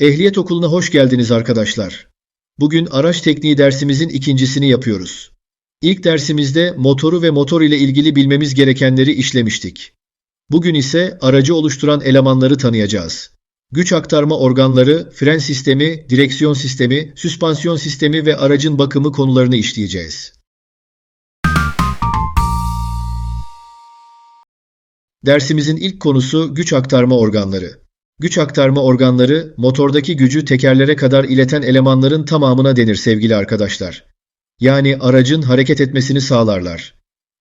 Ehliyet okuluna hoş geldiniz arkadaşlar. Bugün araç tekniği dersimizin ikincisini yapıyoruz. İlk dersimizde motoru ve motor ile ilgili bilmemiz gerekenleri işlemiştik. Bugün ise aracı oluşturan elemanları tanıyacağız. Güç aktarma organları, fren sistemi, direksiyon sistemi, süspansiyon sistemi ve aracın bakımı konularını işleyeceğiz. Dersimizin ilk konusu güç aktarma organları. Güç aktarma organları, motordaki gücü tekerlere kadar ileten elemanların tamamına denir sevgili arkadaşlar. Yani aracın hareket etmesini sağlarlar.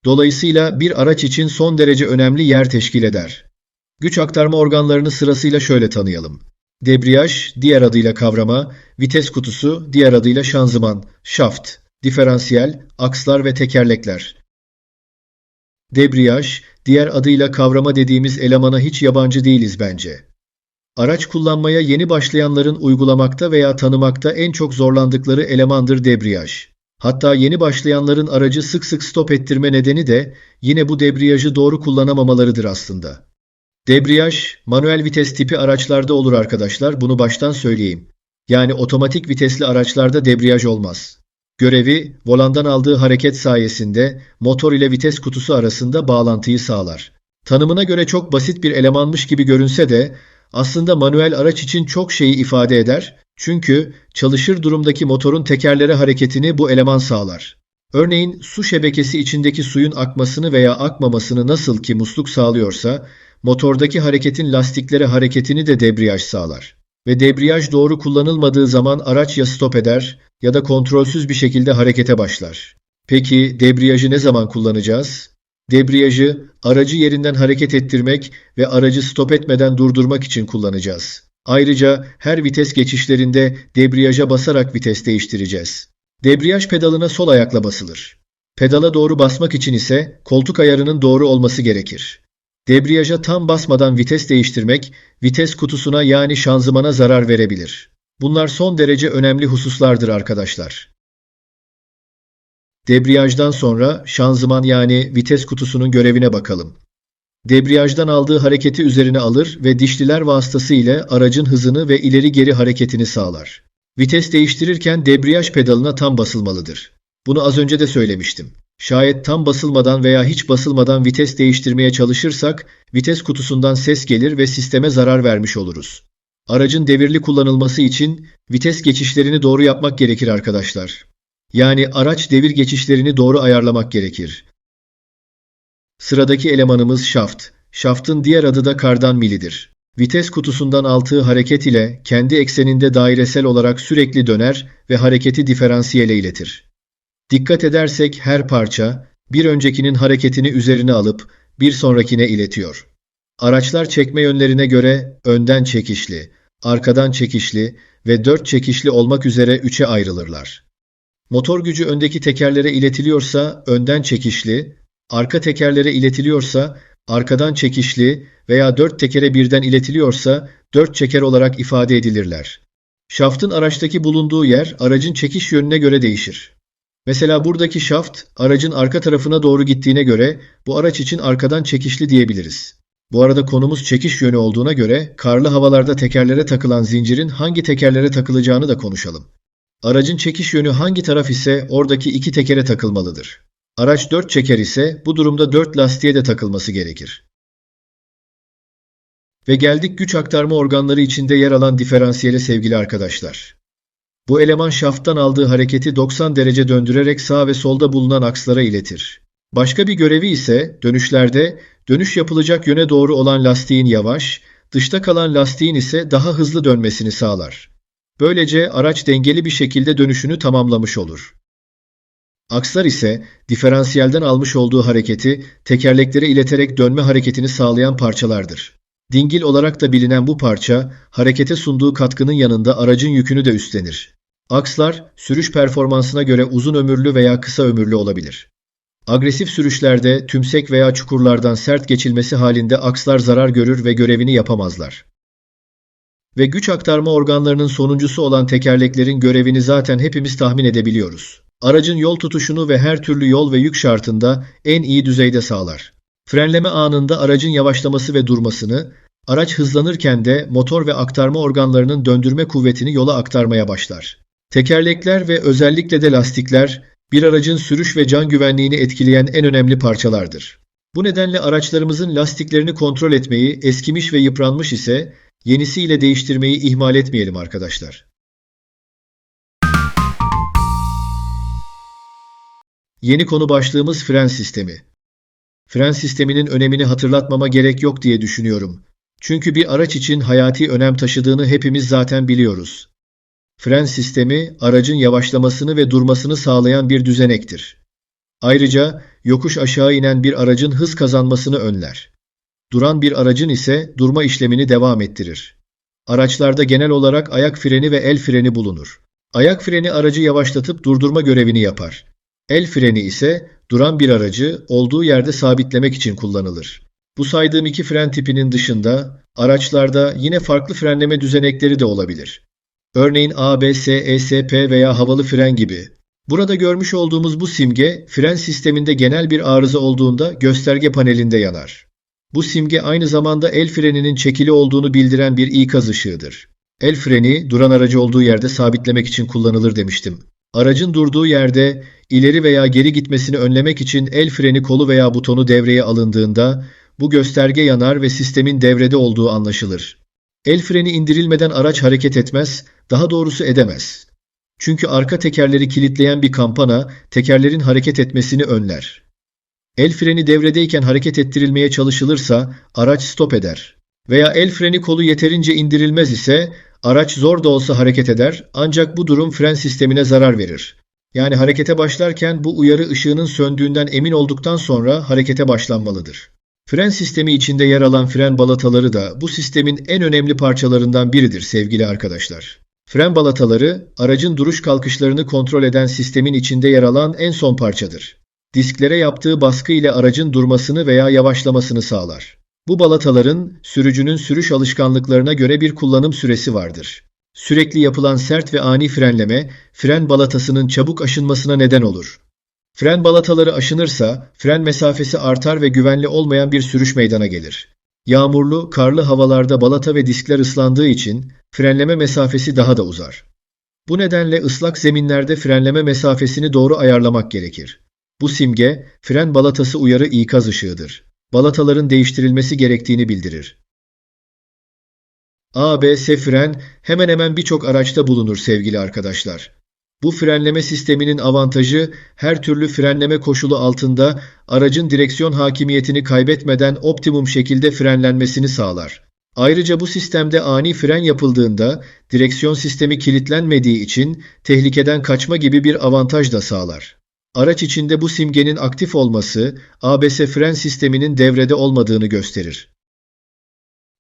Dolayısıyla bir araç için son derece önemli yer teşkil eder. Güç aktarma organlarını sırasıyla şöyle tanıyalım. Debriyaj, diğer adıyla kavrama, vites kutusu, diğer adıyla şanzıman, şaft, diferansiyel, akslar ve tekerlekler. Debriyaj, diğer adıyla kavrama dediğimiz elemana hiç yabancı değiliz bence. Araç kullanmaya yeni başlayanların uygulamakta veya tanımakta en çok zorlandıkları elemandır debriyaj. Hatta yeni başlayanların aracı sık sık stop ettirme nedeni de yine bu debriyajı doğru kullanamamalarıdır aslında. Debriyaj, manuel vites tipi araçlarda olur arkadaşlar, bunu baştan söyleyeyim. Yani otomatik vitesli araçlarda debriyaj olmaz. Görevi, volandan aldığı hareket sayesinde motor ile vites kutusu arasında bağlantıyı sağlar. Tanımına göre çok basit bir elemanmış gibi görünse de aslında manuel araç için çok şeyi ifade eder. Çünkü çalışır durumdaki motorun tekerlere hareketini bu eleman sağlar. Örneğin su şebekesi içindeki suyun akmasını veya akmamasını nasıl ki musluk sağlıyorsa, motordaki hareketin lastiklere hareketini de debriyaj sağlar. Ve debriyaj doğru kullanılmadığı zaman araç ya stop eder ya da kontrolsüz bir şekilde harekete başlar. Peki debriyajı ne zaman kullanacağız? Debriyajı aracı yerinden hareket ettirmek ve aracı stop etmeden durdurmak için kullanacağız. Ayrıca her vites geçişlerinde debriyaja basarak vites değiştireceğiz. Debriyaj pedalına sol ayakla basılır. Pedala doğru basmak için ise koltuk ayarının doğru olması gerekir. Debriyaja tam basmadan vites değiştirmek, vites kutusuna yani şanzımana zarar verebilir. Bunlar son derece önemli hususlardır arkadaşlar. Debriyajdan sonra şanzıman yani vites kutusunun görevine bakalım. Debriyajdan aldığı hareketi üzerine alır ve dişliler vasıtası ile aracın hızını ve ileri geri hareketini sağlar. Vites değiştirirken debriyaj pedalına tam basılmalıdır. Bunu az önce de söylemiştim. Şayet tam basılmadan veya hiç basılmadan vites değiştirmeye çalışırsak vites kutusundan ses gelir ve sisteme zarar vermiş oluruz. Aracın devirli kullanılması için vites geçişlerini doğru yapmak gerekir arkadaşlar. Yani araç devir geçişlerini doğru ayarlamak gerekir. Sıradaki elemanımız şaft. Şaftın diğer adı da kardan milidir. Vites kutusundan aldığı hareket ile kendi ekseninde dairesel olarak sürekli döner ve hareketi diferansiyele iletir. Dikkat edersek her parça bir öncekinin hareketini üzerine alıp bir sonrakine iletiyor. Araçlar çekme yönlerine göre önden çekişli, arkadan çekişli ve dört çekişli olmak üzere üçe ayrılırlar. Motor gücü öndeki tekerlere iletiliyorsa önden çekişli, arka tekerlere iletiliyorsa arkadan çekişli veya dört tekere birden iletiliyorsa dört çeker olarak ifade edilirler. Şaftın araçtaki bulunduğu yer aracın çekiş yönüne göre değişir. Mesela buradaki şaft aracın arka tarafına doğru gittiğine göre bu araç için arkadan çekişli diyebiliriz. Bu arada konumuz çekiş yönü olduğuna göre karlı havalarda tekerlere takılan zincirin hangi tekerlere takılacağını da konuşalım. Aracın çekiş yönü hangi taraf ise oradaki iki tekere takılmalıdır. Araç dört çeker ise bu durumda dört lastiğe de takılması gerekir. Ve geldik güç aktarma organları içinde yer alan diferansiyele sevgili arkadaşlar. Bu eleman şafttan aldığı hareketi 90 derece döndürerek sağ ve solda bulunan akslara iletir. Başka bir görevi ise dönüşlerde dönüş yapılacak yöne doğru olan lastiğin yavaş, dışta kalan lastiğin ise daha hızlı dönmesini sağlar. Böylece araç dengeli bir şekilde dönüşünü tamamlamış olur. Akslar ise diferansiyelden almış olduğu hareketi tekerleklere ileterek dönme hareketini sağlayan parçalardır. Dingil olarak da bilinen bu parça harekete sunduğu katkının yanında aracın yükünü de üstlenir. Akslar sürüş performansına göre uzun ömürlü veya kısa ömürlü olabilir. Agresif sürüşlerde tümsek veya çukurlardan sert geçilmesi halinde akslar zarar görür ve görevini yapamazlar. Ve güç aktarma organlarının sonuncusu olan tekerleklerin görevini zaten hepimiz tahmin edebiliyoruz. Aracın yol tutuşunu ve her türlü yol ve yük şartında en iyi düzeyde sağlar. Frenleme anında aracın yavaşlaması ve durmasını, Araç hızlanırken de motor ve aktarma organlarının döndürme kuvvetini yola aktarmaya başlar. Tekerlekler ve özellikle de lastikler bir aracın sürüş ve can güvenliğini etkileyen en önemli parçalardır. Bu nedenle araçlarımızın lastiklerini kontrol etmeyi, eskimiş ve yıpranmış ise yenisiyle değiştirmeyi ihmal etmeyelim arkadaşlar. Yeni konu başlığımız fren sistemi. Fren sisteminin önemini hatırlatmama gerek yok diye düşünüyorum. Çünkü bir araç için hayati önem taşıdığını hepimiz zaten biliyoruz. Fren sistemi aracın yavaşlamasını ve durmasını sağlayan bir düzenektir. Ayrıca yokuş aşağı inen bir aracın hız kazanmasını önler. Duran bir aracın ise durma işlemini devam ettirir. Araçlarda genel olarak ayak freni ve el freni bulunur. Ayak freni aracı yavaşlatıp durdurma görevini yapar. El freni ise duran bir aracı olduğu yerde sabitlemek için kullanılır. Bu saydığım iki fren tipinin dışında araçlarda yine farklı frenleme düzenekleri de olabilir. Örneğin ABS, ESP veya havalı fren gibi. Burada görmüş olduğumuz bu simge fren sisteminde genel bir arıza olduğunda gösterge panelinde yanar. Bu simge aynı zamanda el freninin çekili olduğunu bildiren bir ikaz ışığıdır. El freni duran aracı olduğu yerde sabitlemek için kullanılır demiştim. Aracın durduğu yerde ileri veya geri gitmesini önlemek için el freni kolu veya butonu devreye alındığında bu gösterge yanar ve sistemin devrede olduğu anlaşılır. El freni indirilmeden araç hareket etmez, daha doğrusu edemez. Çünkü arka tekerleri kilitleyen bir kampana tekerlerin hareket etmesini önler. El freni devredeyken hareket ettirilmeye çalışılırsa araç stop eder. Veya el freni kolu yeterince indirilmez ise araç zor da olsa hareket eder ancak bu durum fren sistemine zarar verir. Yani harekete başlarken bu uyarı ışığının söndüğünden emin olduktan sonra harekete başlanmalıdır. Fren sistemi içinde yer alan fren balataları da bu sistemin en önemli parçalarından biridir sevgili arkadaşlar. Fren balataları aracın duruş kalkışlarını kontrol eden sistemin içinde yer alan en son parçadır. Disklere yaptığı baskı ile aracın durmasını veya yavaşlamasını sağlar. Bu balataların sürücünün sürüş alışkanlıklarına göre bir kullanım süresi vardır. Sürekli yapılan sert ve ani frenleme fren balatasının çabuk aşınmasına neden olur. Fren balataları aşınırsa fren mesafesi artar ve güvenli olmayan bir sürüş meydana gelir. Yağmurlu, karlı havalarda balata ve diskler ıslandığı için frenleme mesafesi daha da uzar. Bu nedenle ıslak zeminlerde frenleme mesafesini doğru ayarlamak gerekir. Bu simge fren balatası uyarı ikaz ışığıdır. Balataların değiştirilmesi gerektiğini bildirir. ABS fren hemen hemen birçok araçta bulunur sevgili arkadaşlar. Bu frenleme sisteminin avantajı her türlü frenleme koşulu altında aracın direksiyon hakimiyetini kaybetmeden optimum şekilde frenlenmesini sağlar. Ayrıca bu sistemde ani fren yapıldığında direksiyon sistemi kilitlenmediği için tehlikeden kaçma gibi bir avantaj da sağlar. Araç içinde bu simgenin aktif olması ABS fren sisteminin devrede olmadığını gösterir.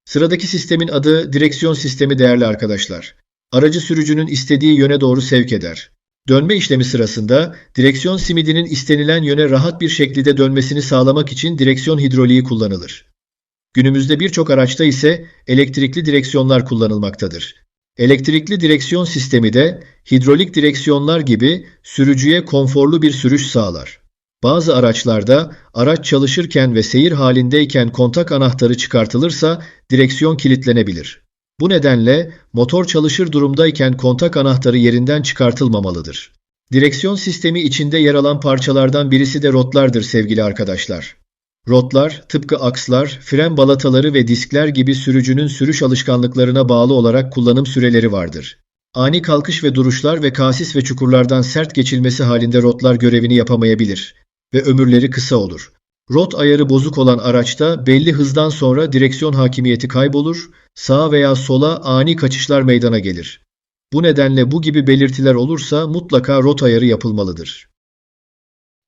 Sıradaki sistemin adı direksiyon sistemi değerli arkadaşlar. Aracı sürücünün istediği yöne doğru sevk eder. Dönme işlemi sırasında direksiyon simidinin istenilen yöne rahat bir şekilde dönmesini sağlamak için direksiyon hidroliği kullanılır. Günümüzde birçok araçta ise elektrikli direksiyonlar kullanılmaktadır. Elektrikli direksiyon sistemi de hidrolik direksiyonlar gibi sürücüye konforlu bir sürüş sağlar. Bazı araçlarda araç çalışırken ve seyir halindeyken kontak anahtarı çıkartılırsa direksiyon kilitlenebilir. Bu nedenle motor çalışır durumdayken kontak anahtarı yerinden çıkartılmamalıdır. Direksiyon sistemi içinde yer alan parçalardan birisi de rotlardır sevgili arkadaşlar. Rotlar, tıpkı akslar, fren balataları ve diskler gibi sürücünün sürüş alışkanlıklarına bağlı olarak kullanım süreleri vardır. Ani kalkış ve duruşlar ve kasis ve çukurlardan sert geçilmesi halinde rotlar görevini yapamayabilir ve ömürleri kısa olur. Rot ayarı bozuk olan araçta belli hızdan sonra direksiyon hakimiyeti kaybolur, sağa veya sola ani kaçışlar meydana gelir. Bu nedenle bu gibi belirtiler olursa mutlaka rot ayarı yapılmalıdır.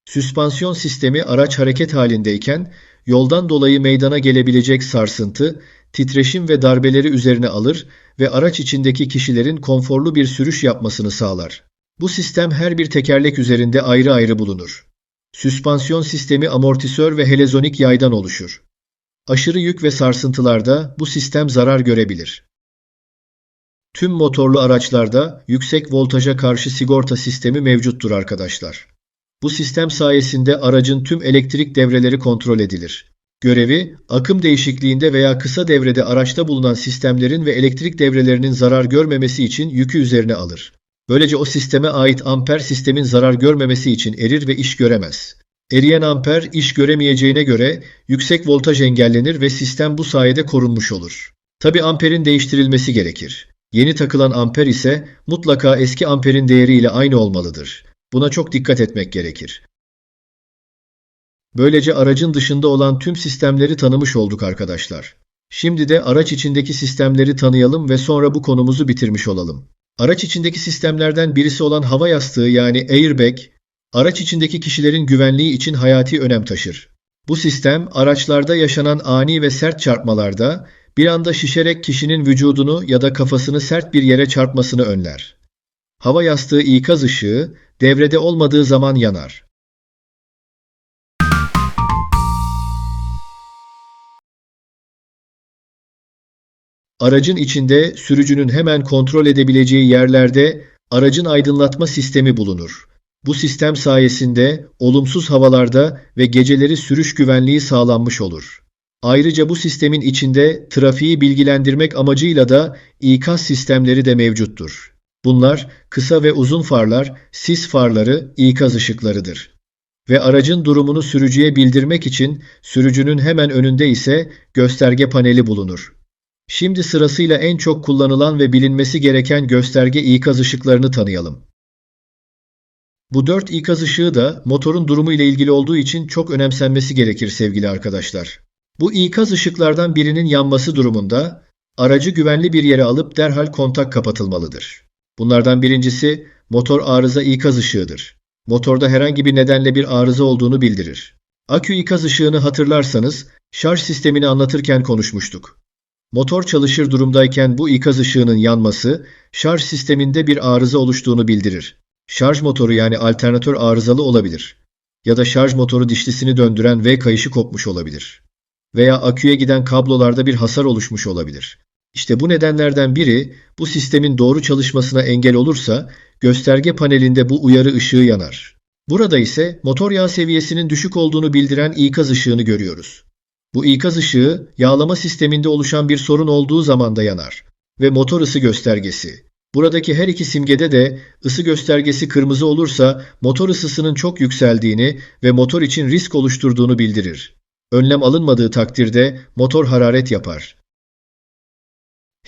Süspansiyon sistemi araç hareket halindeyken yoldan dolayı meydana gelebilecek sarsıntı, titreşim ve darbeleri üzerine alır ve araç içindeki kişilerin konforlu bir sürüş yapmasını sağlar. Bu sistem her bir tekerlek üzerinde ayrı ayrı bulunur. Süspansiyon sistemi amortisör ve helezonik yaydan oluşur. Aşırı yük ve sarsıntılarda bu sistem zarar görebilir. Tüm motorlu araçlarda yüksek voltaja karşı sigorta sistemi mevcuttur arkadaşlar. Bu sistem sayesinde aracın tüm elektrik devreleri kontrol edilir. Görevi, akım değişikliğinde veya kısa devrede araçta bulunan sistemlerin ve elektrik devrelerinin zarar görmemesi için yükü üzerine alır. Böylece o sisteme ait amper sistemin zarar görmemesi için erir ve iş göremez. Eriyen amper iş göremeyeceğine göre yüksek voltaj engellenir ve sistem bu sayede korunmuş olur. Tabi amperin değiştirilmesi gerekir. Yeni takılan amper ise mutlaka eski amperin değeriyle aynı olmalıdır. Buna çok dikkat etmek gerekir. Böylece aracın dışında olan tüm sistemleri tanımış olduk arkadaşlar. Şimdi de araç içindeki sistemleri tanıyalım ve sonra bu konumuzu bitirmiş olalım. Araç içindeki sistemlerden birisi olan hava yastığı yani airbag, araç içindeki kişilerin güvenliği için hayati önem taşır. Bu sistem araçlarda yaşanan ani ve sert çarpmalarda bir anda şişerek kişinin vücudunu ya da kafasını sert bir yere çarpmasını önler. Hava yastığı ikaz ışığı devrede olmadığı zaman yanar. Aracın içinde sürücünün hemen kontrol edebileceği yerlerde aracın aydınlatma sistemi bulunur. Bu sistem sayesinde olumsuz havalarda ve geceleri sürüş güvenliği sağlanmış olur. Ayrıca bu sistemin içinde trafiği bilgilendirmek amacıyla da ikaz sistemleri de mevcuttur. Bunlar kısa ve uzun farlar, sis farları, ikaz ışıklarıdır. Ve aracın durumunu sürücüye bildirmek için sürücünün hemen önünde ise gösterge paneli bulunur. Şimdi sırasıyla en çok kullanılan ve bilinmesi gereken gösterge ikaz ışıklarını tanıyalım. Bu dört ikaz ışığı da motorun durumu ile ilgili olduğu için çok önemsenmesi gerekir sevgili arkadaşlar. Bu ikaz ışıklardan birinin yanması durumunda aracı güvenli bir yere alıp derhal kontak kapatılmalıdır. Bunlardan birincisi motor arıza ikaz ışığıdır. Motorda herhangi bir nedenle bir arıza olduğunu bildirir. Akü ikaz ışığını hatırlarsanız şarj sistemini anlatırken konuşmuştuk. Motor çalışır durumdayken bu ikaz ışığının yanması şarj sisteminde bir arıza oluştuğunu bildirir. Şarj motoru yani alternatör arızalı olabilir. Ya da şarj motoru dişlisini döndüren V kayışı kopmuş olabilir. Veya aküye giden kablolarda bir hasar oluşmuş olabilir. İşte bu nedenlerden biri bu sistemin doğru çalışmasına engel olursa gösterge panelinde bu uyarı ışığı yanar. Burada ise motor yağ seviyesinin düşük olduğunu bildiren ikaz ışığını görüyoruz. Bu ikaz ışığı yağlama sisteminde oluşan bir sorun olduğu zaman da yanar ve motor ısı göstergesi. Buradaki her iki simgede de ısı göstergesi kırmızı olursa motor ısısının çok yükseldiğini ve motor için risk oluşturduğunu bildirir. Önlem alınmadığı takdirde motor hararet yapar.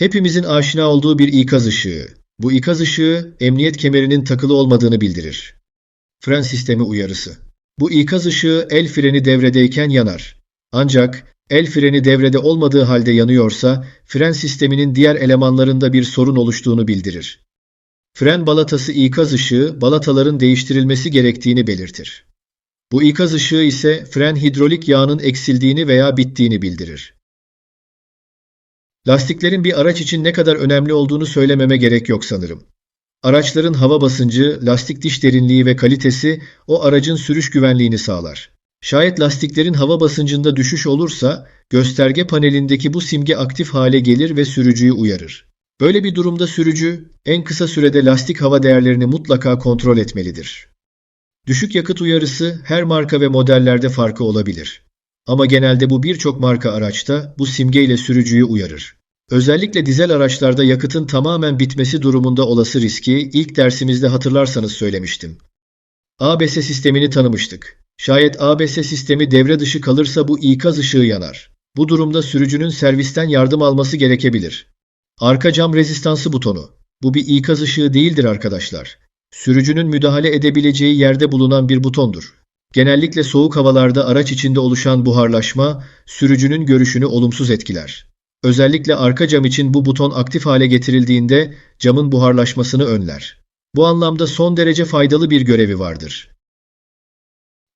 Hepimizin aşina olduğu bir ikaz ışığı. Bu ikaz ışığı emniyet kemerinin takılı olmadığını bildirir. Fren sistemi uyarısı. Bu ikaz ışığı el freni devredeyken yanar. Ancak el freni devrede olmadığı halde yanıyorsa fren sisteminin diğer elemanlarında bir sorun oluştuğunu bildirir. Fren balatası ikaz ışığı balataların değiştirilmesi gerektiğini belirtir. Bu ikaz ışığı ise fren hidrolik yağının eksildiğini veya bittiğini bildirir. Lastiklerin bir araç için ne kadar önemli olduğunu söylememe gerek yok sanırım. Araçların hava basıncı, lastik diş derinliği ve kalitesi o aracın sürüş güvenliğini sağlar. Şayet lastiklerin hava basıncında düşüş olursa gösterge panelindeki bu simge aktif hale gelir ve sürücüyü uyarır. Böyle bir durumda sürücü en kısa sürede lastik hava değerlerini mutlaka kontrol etmelidir. Düşük yakıt uyarısı her marka ve modellerde farkı olabilir. Ama genelde bu birçok marka araçta bu simgeyle sürücüyü uyarır. Özellikle dizel araçlarda yakıtın tamamen bitmesi durumunda olası riski ilk dersimizde hatırlarsanız söylemiştim. ABS sistemini tanımıştık. Şayet ABS sistemi devre dışı kalırsa bu ikaz ışığı yanar. Bu durumda sürücünün servisten yardım alması gerekebilir. Arka cam rezistansı butonu. Bu bir ikaz ışığı değildir arkadaşlar. Sürücünün müdahale edebileceği yerde bulunan bir butondur. Genellikle soğuk havalarda araç içinde oluşan buharlaşma sürücünün görüşünü olumsuz etkiler. Özellikle arka cam için bu buton aktif hale getirildiğinde camın buharlaşmasını önler. Bu anlamda son derece faydalı bir görevi vardır.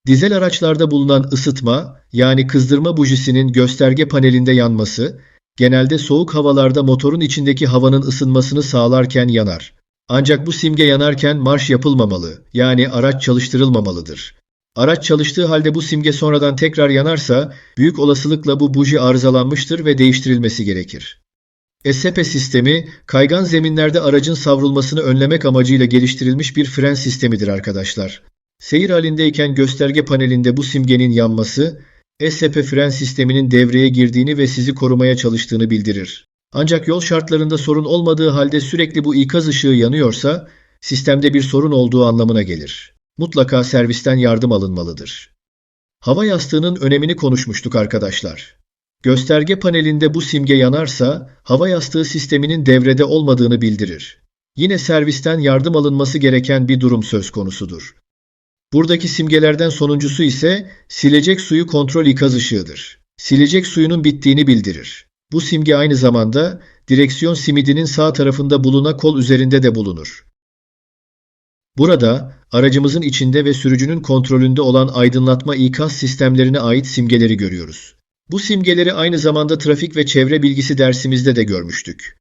Dizel araçlarda bulunan ısıtma yani kızdırma bujisinin gösterge panelinde yanması genelde soğuk havalarda motorun içindeki havanın ısınmasını sağlarken yanar. Ancak bu simge yanarken marş yapılmamalı yani araç çalıştırılmamalıdır. Araç çalıştığı halde bu simge sonradan tekrar yanarsa büyük olasılıkla bu buji arızalanmıştır ve değiştirilmesi gerekir. SCP sistemi kaygan zeminlerde aracın savrulmasını önlemek amacıyla geliştirilmiş bir fren sistemidir arkadaşlar. Seyir halindeyken gösterge panelinde bu simgenin yanması ESP fren sisteminin devreye girdiğini ve sizi korumaya çalıştığını bildirir. Ancak yol şartlarında sorun olmadığı halde sürekli bu ikaz ışığı yanıyorsa sistemde bir sorun olduğu anlamına gelir. Mutlaka servisten yardım alınmalıdır. Hava yastığının önemini konuşmuştuk arkadaşlar. Gösterge panelinde bu simge yanarsa hava yastığı sisteminin devrede olmadığını bildirir. Yine servisten yardım alınması gereken bir durum söz konusudur. Buradaki simgelerden sonuncusu ise silecek suyu kontrol ikaz ışığıdır. Silecek suyunun bittiğini bildirir. Bu simge aynı zamanda direksiyon simidinin sağ tarafında bulunan kol üzerinde de bulunur. Burada aracımızın içinde ve sürücünün kontrolünde olan aydınlatma ikaz sistemlerine ait simgeleri görüyoruz. Bu simgeleri aynı zamanda trafik ve çevre bilgisi dersimizde de görmüştük.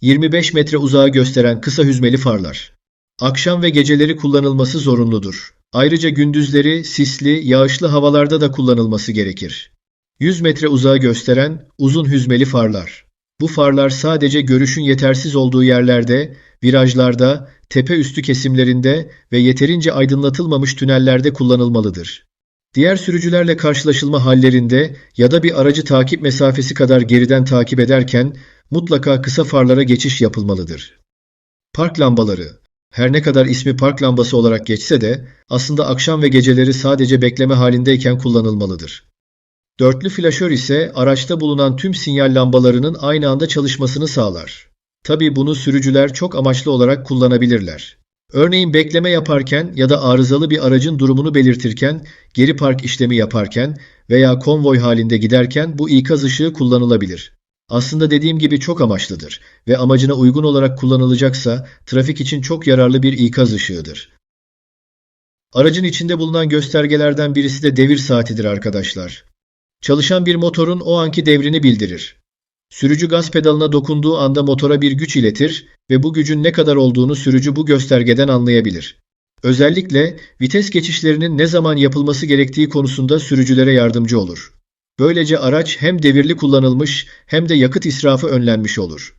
25 metre uzağa gösteren kısa hüzmeli farlar. Akşam ve geceleri kullanılması zorunludur. Ayrıca gündüzleri sisli, yağışlı havalarda da kullanılması gerekir. 100 metre uzağa gösteren uzun hüzmeli farlar. Bu farlar sadece görüşün yetersiz olduğu yerlerde, virajlarda, tepe üstü kesimlerinde ve yeterince aydınlatılmamış tünellerde kullanılmalıdır. Diğer sürücülerle karşılaşılma hallerinde ya da bir aracı takip mesafesi kadar geriden takip ederken mutlaka kısa farlara geçiş yapılmalıdır. Park lambaları her ne kadar ismi park lambası olarak geçse de aslında akşam ve geceleri sadece bekleme halindeyken kullanılmalıdır. Dörtlü flaşör ise araçta bulunan tüm sinyal lambalarının aynı anda çalışmasını sağlar. Tabi bunu sürücüler çok amaçlı olarak kullanabilirler. Örneğin bekleme yaparken ya da arızalı bir aracın durumunu belirtirken, geri park işlemi yaparken veya konvoy halinde giderken bu ikaz ışığı kullanılabilir. Aslında dediğim gibi çok amaçlıdır ve amacına uygun olarak kullanılacaksa trafik için çok yararlı bir ikaz ışığıdır. Aracın içinde bulunan göstergelerden birisi de devir saatidir arkadaşlar. Çalışan bir motorun o anki devrini bildirir. Sürücü gaz pedalına dokunduğu anda motora bir güç iletir ve bu gücün ne kadar olduğunu sürücü bu göstergeden anlayabilir. Özellikle vites geçişlerinin ne zaman yapılması gerektiği konusunda sürücülere yardımcı olur. Böylece araç hem devirli kullanılmış hem de yakıt israfı önlenmiş olur.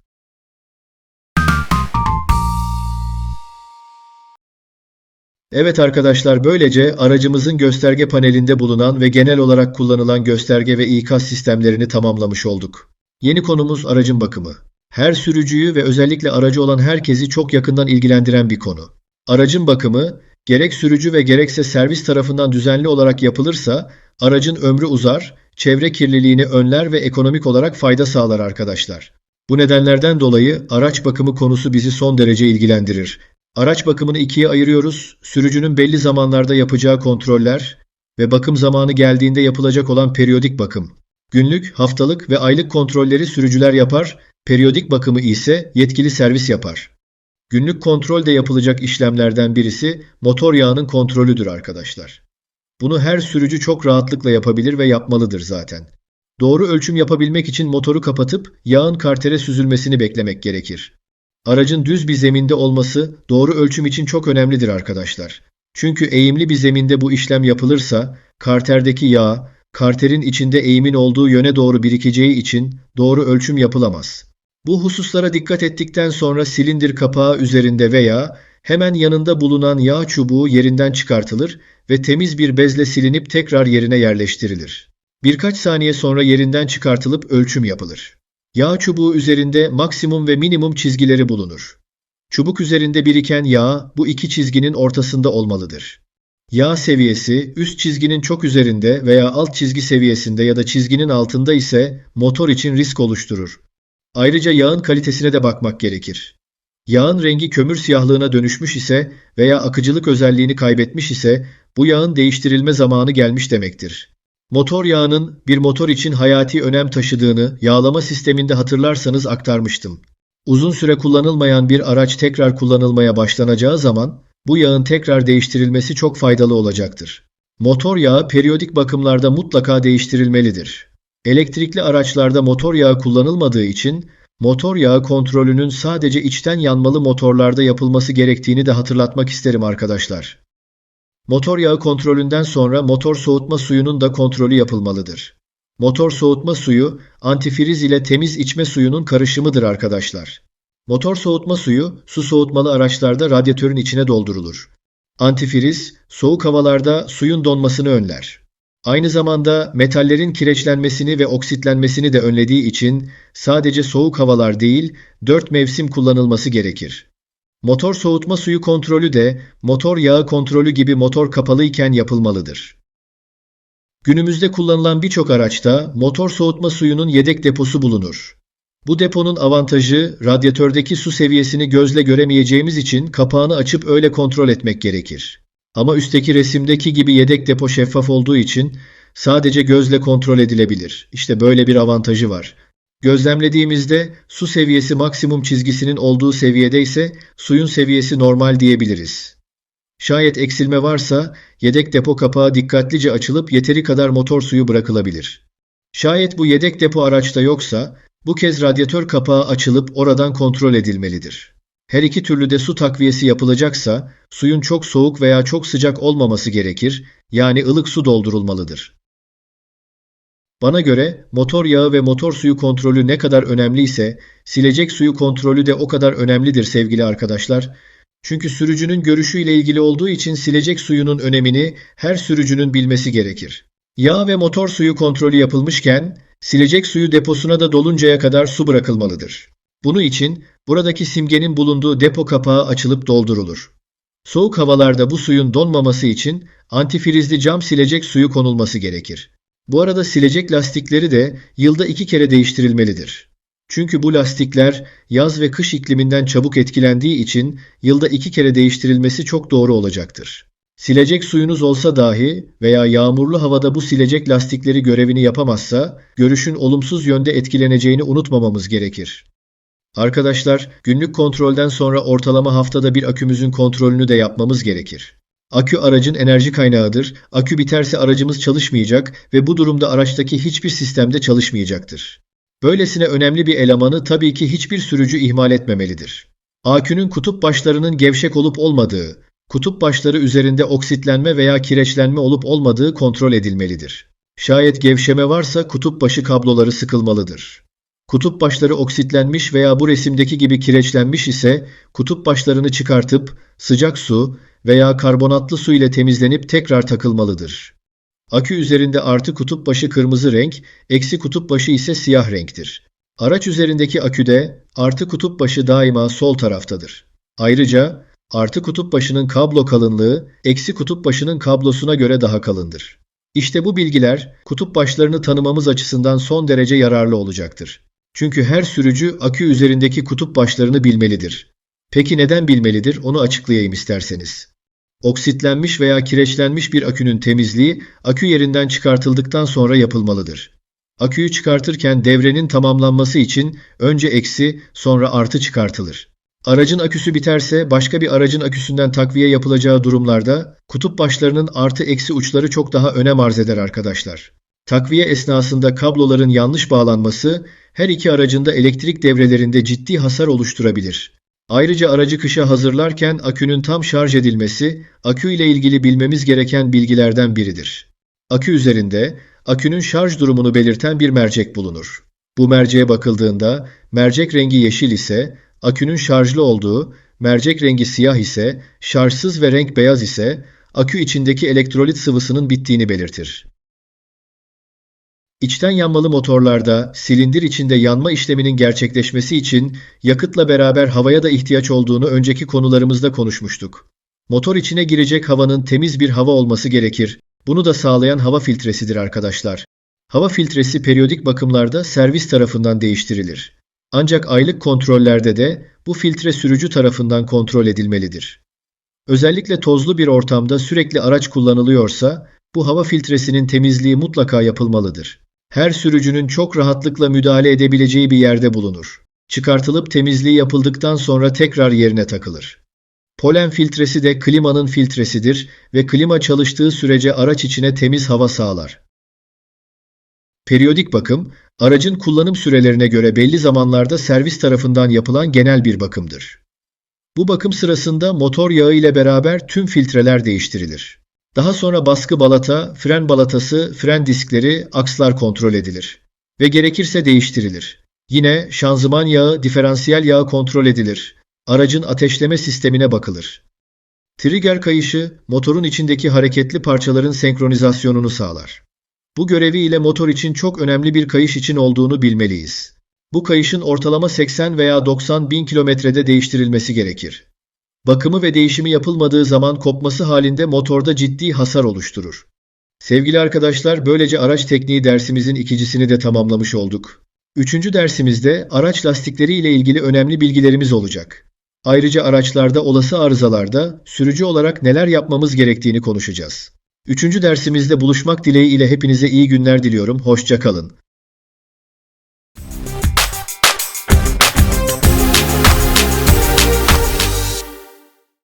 Evet arkadaşlar böylece aracımızın gösterge panelinde bulunan ve genel olarak kullanılan gösterge ve ikaz sistemlerini tamamlamış olduk. Yeni konumuz aracın bakımı. Her sürücüyü ve özellikle aracı olan herkesi çok yakından ilgilendiren bir konu. Aracın bakımı gerek sürücü ve gerekse servis tarafından düzenli olarak yapılırsa aracın ömrü uzar, çevre kirliliğini önler ve ekonomik olarak fayda sağlar arkadaşlar. Bu nedenlerden dolayı araç bakımı konusu bizi son derece ilgilendirir. Araç bakımını ikiye ayırıyoruz. Sürücünün belli zamanlarda yapacağı kontroller ve bakım zamanı geldiğinde yapılacak olan periyodik bakım. Günlük, haftalık ve aylık kontrolleri sürücüler yapar, periyodik bakımı ise yetkili servis yapar. Günlük kontrolde yapılacak işlemlerden birisi motor yağının kontrolüdür arkadaşlar. Bunu her sürücü çok rahatlıkla yapabilir ve yapmalıdır zaten. Doğru ölçüm yapabilmek için motoru kapatıp yağın kartere süzülmesini beklemek gerekir. Aracın düz bir zeminde olması doğru ölçüm için çok önemlidir arkadaşlar. Çünkü eğimli bir zeminde bu işlem yapılırsa karterdeki yağ karterin içinde eğimin olduğu yöne doğru birikeceği için doğru ölçüm yapılamaz. Bu hususlara dikkat ettikten sonra silindir kapağı üzerinde veya hemen yanında bulunan yağ çubuğu yerinden çıkartılır ve temiz bir bezle silinip tekrar yerine yerleştirilir. Birkaç saniye sonra yerinden çıkartılıp ölçüm yapılır. Yağ çubuğu üzerinde maksimum ve minimum çizgileri bulunur. Çubuk üzerinde biriken yağ bu iki çizginin ortasında olmalıdır. Yağ seviyesi üst çizginin çok üzerinde veya alt çizgi seviyesinde ya da çizginin altında ise motor için risk oluşturur. Ayrıca yağın kalitesine de bakmak gerekir. Yağın rengi kömür siyahlığına dönüşmüş ise veya akıcılık özelliğini kaybetmiş ise bu yağın değiştirilme zamanı gelmiş demektir. Motor yağının bir motor için hayati önem taşıdığını yağlama sisteminde hatırlarsanız aktarmıştım. Uzun süre kullanılmayan bir araç tekrar kullanılmaya başlanacağı zaman bu yağın tekrar değiştirilmesi çok faydalı olacaktır. Motor yağı periyodik bakımlarda mutlaka değiştirilmelidir. Elektrikli araçlarda motor yağı kullanılmadığı için motor yağı kontrolünün sadece içten yanmalı motorlarda yapılması gerektiğini de hatırlatmak isterim arkadaşlar. Motor yağı kontrolünden sonra motor soğutma suyunun da kontrolü yapılmalıdır. Motor soğutma suyu antifriz ile temiz içme suyunun karışımıdır arkadaşlar. Motor soğutma suyu su soğutmalı araçlarda radyatörün içine doldurulur. Antifriz soğuk havalarda suyun donmasını önler. Aynı zamanda metallerin kireçlenmesini ve oksitlenmesini de önlediği için sadece soğuk havalar değil, 4 mevsim kullanılması gerekir. Motor soğutma suyu kontrolü de motor yağı kontrolü gibi motor kapalıyken yapılmalıdır. Günümüzde kullanılan birçok araçta motor soğutma suyunun yedek deposu bulunur. Bu deponun avantajı radyatördeki su seviyesini gözle göremeyeceğimiz için kapağını açıp öyle kontrol etmek gerekir. Ama üstteki resimdeki gibi yedek depo şeffaf olduğu için sadece gözle kontrol edilebilir. İşte böyle bir avantajı var. Gözlemlediğimizde su seviyesi maksimum çizgisinin olduğu seviyede ise suyun seviyesi normal diyebiliriz. Şayet eksilme varsa yedek depo kapağı dikkatlice açılıp yeteri kadar motor suyu bırakılabilir. Şayet bu yedek depo araçta yoksa bu kez radyatör kapağı açılıp oradan kontrol edilmelidir. Her iki türlü de su takviyesi yapılacaksa suyun çok soğuk veya çok sıcak olmaması gerekir, yani ılık su doldurulmalıdır. Bana göre motor yağı ve motor suyu kontrolü ne kadar önemliyse silecek suyu kontrolü de o kadar önemlidir sevgili arkadaşlar. Çünkü sürücünün görüşüyle ilgili olduğu için silecek suyunun önemini her sürücünün bilmesi gerekir. Yağ ve motor suyu kontrolü yapılmışken silecek suyu deposuna da doluncaya kadar su bırakılmalıdır. Bunu için buradaki simgenin bulunduğu depo kapağı açılıp doldurulur. Soğuk havalarda bu suyun donmaması için antifrizli cam silecek suyu konulması gerekir. Bu arada silecek lastikleri de yılda iki kere değiştirilmelidir. Çünkü bu lastikler yaz ve kış ikliminden çabuk etkilendiği için yılda iki kere değiştirilmesi çok doğru olacaktır. Silecek suyunuz olsa dahi veya yağmurlu havada bu silecek lastikleri görevini yapamazsa görüşün olumsuz yönde etkileneceğini unutmamamız gerekir. Arkadaşlar, günlük kontrolden sonra ortalama haftada bir akümüzün kontrolünü de yapmamız gerekir. Akü aracın enerji kaynağıdır. Akü biterse aracımız çalışmayacak ve bu durumda araçtaki hiçbir sistemde çalışmayacaktır. Böylesine önemli bir elemanı tabii ki hiçbir sürücü ihmal etmemelidir. Akünün kutup başlarının gevşek olup olmadığı, kutup başları üzerinde oksitlenme veya kireçlenme olup olmadığı kontrol edilmelidir. Şayet gevşeme varsa kutup başı kabloları sıkılmalıdır. Kutup başları oksitlenmiş veya bu resimdeki gibi kireçlenmiş ise kutup başlarını çıkartıp sıcak su veya karbonatlı su ile temizlenip tekrar takılmalıdır. Akü üzerinde artı kutup başı kırmızı renk, eksi kutup başı ise siyah renktir. Araç üzerindeki aküde artı kutup başı daima sol taraftadır. Ayrıca artı kutup başının kablo kalınlığı eksi kutup başının kablosuna göre daha kalındır. İşte bu bilgiler kutup başlarını tanımamız açısından son derece yararlı olacaktır. Çünkü her sürücü akü üzerindeki kutup başlarını bilmelidir. Peki neden bilmelidir onu açıklayayım isterseniz. Oksitlenmiş veya kireçlenmiş bir akünün temizliği akü yerinden çıkartıldıktan sonra yapılmalıdır. Aküyü çıkartırken devrenin tamamlanması için önce eksi sonra artı çıkartılır. Aracın aküsü biterse başka bir aracın aküsünden takviye yapılacağı durumlarda kutup başlarının artı eksi uçları çok daha önem arz eder arkadaşlar. Takviye esnasında kabloların yanlış bağlanması her iki aracında elektrik devrelerinde ciddi hasar oluşturabilir. Ayrıca aracı kışa hazırlarken akünün tam şarj edilmesi akü ile ilgili bilmemiz gereken bilgilerden biridir. Akü üzerinde akünün şarj durumunu belirten bir mercek bulunur. Bu merceğe bakıldığında mercek rengi yeşil ise akünün şarjlı olduğu, mercek rengi siyah ise şarjsız ve renk beyaz ise akü içindeki elektrolit sıvısının bittiğini belirtir. İçten yanmalı motorlarda silindir içinde yanma işleminin gerçekleşmesi için yakıtla beraber havaya da ihtiyaç olduğunu önceki konularımızda konuşmuştuk. Motor içine girecek havanın temiz bir hava olması gerekir. Bunu da sağlayan hava filtresidir arkadaşlar. Hava filtresi periyodik bakımlarda servis tarafından değiştirilir. Ancak aylık kontrollerde de bu filtre sürücü tarafından kontrol edilmelidir. Özellikle tozlu bir ortamda sürekli araç kullanılıyorsa bu hava filtresinin temizliği mutlaka yapılmalıdır her sürücünün çok rahatlıkla müdahale edebileceği bir yerde bulunur. Çıkartılıp temizliği yapıldıktan sonra tekrar yerine takılır. Polen filtresi de klimanın filtresidir ve klima çalıştığı sürece araç içine temiz hava sağlar. Periyodik bakım, aracın kullanım sürelerine göre belli zamanlarda servis tarafından yapılan genel bir bakımdır. Bu bakım sırasında motor yağı ile beraber tüm filtreler değiştirilir. Daha sonra baskı balata, fren balatası, fren diskleri, akslar kontrol edilir ve gerekirse değiştirilir. Yine şanzıman yağı, diferansiyel yağı kontrol edilir. Aracın ateşleme sistemine bakılır. Trigger kayışı motorun içindeki hareketli parçaların senkronizasyonunu sağlar. Bu görevi ile motor için çok önemli bir kayış için olduğunu bilmeliyiz. Bu kayışın ortalama 80 veya 90 bin kilometrede değiştirilmesi gerekir. Bakımı ve değişimi yapılmadığı zaman kopması halinde motorda ciddi hasar oluşturur. Sevgili arkadaşlar, böylece araç tekniği dersimizin ikincisini de tamamlamış olduk. Üçüncü dersimizde araç lastikleri ile ilgili önemli bilgilerimiz olacak. Ayrıca araçlarda olası arızalarda sürücü olarak neler yapmamız gerektiğini konuşacağız. Üçüncü dersimizde buluşmak dileğiyle hepinize iyi günler diliyorum. Hoşça kalın.